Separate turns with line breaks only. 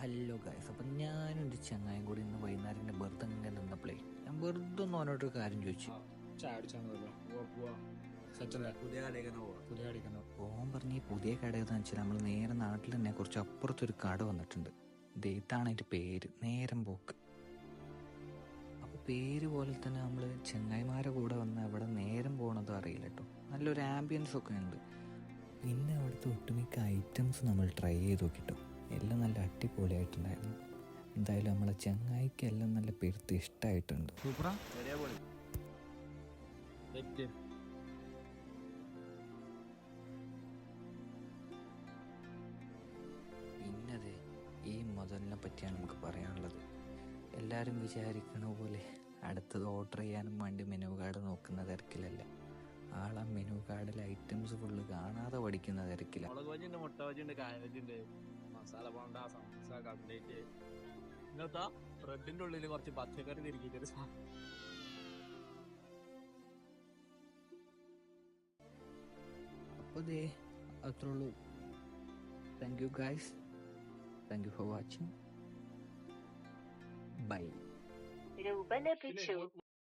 Hello guys അപ്പം ഞാനും എന്റെ ചങ്ങായും കൂടി ഇന്ന് വൈകുന്നേരം വെറുതെ ഇങ്ങനെ നിന്നപ്പോഴേ ഞാൻ വെറുതെ ഒന്ന് അവനോട്ടൊരു കാര്യം ചോദിച്ചു. ഓൻ പറഞ്ഞ ഈ പുതിയ കട ഏതാന്ന് വെച്ചാൽ നമ്മൾ നേരെ നാട്ടിൽ തന്നെ കുറച്ച് അപ്പുറത്തൊരു കട വന്നിട്ടുണ്ട്. ഇതാണ് അതിന്റെ പേര്. നേരം പോക്ക്. അപ്പോൾ പേര് പോലെ തന്നെ നമ്മൾ ചെങ്ങായിമാരെ കൂടെ വന്ന് അവിടെ നേരം പോകണതും അറിയില്ല കേട്ടോ. നല്ലൊരു ആംബിയൻസ് ഒക്കെ ഉണ്ട്. പിന്നെ അവിടുത്തെ ഒട്ടുമിക്ക ഐറ്റംസ് നമ്മൾ ട്രൈ ചെയ്ത് നോക്കിട്ടോ. എല്ലാം നല്ല അടിപൊളിയായിട്ടുണ്ടായിരുന്നു. എന്തായാലും നമ്മളെ ചെങ്ങായിക്ക് എല്ലാം നല്ല പെരുത്ത് ഇഷ്ടമായിട്ടുണ്ട് പിന്നത് ഈ മുതലിനെ പറ്റിയാണ് നമുക്ക് പറയാനുള്ളത്. എല്ലാവരും വിചാരിക്കണ പോലെ അടുത്തത് ഓർഡർ ചെയ്യാനും വേണ്ടി മെനു കാർഡ് നോക്കുന്ന തിരക്കിലല്ല. ആളാ മെനു കാർഡിലെ ഐറ്റംസ് ഫുള്ള് കാണാതെ പഠിക്കുന്ന തിരക്കില.
ബ്രെഡിന്റെ ഉള്ളിൽ കുറച്ച് പച്ചക്കറി
അപ്പോൾ ദേ അത്രേ ഉള്ളൂ. Thank you guys thank you for watching bye
രൂപ ലഭിച്ചു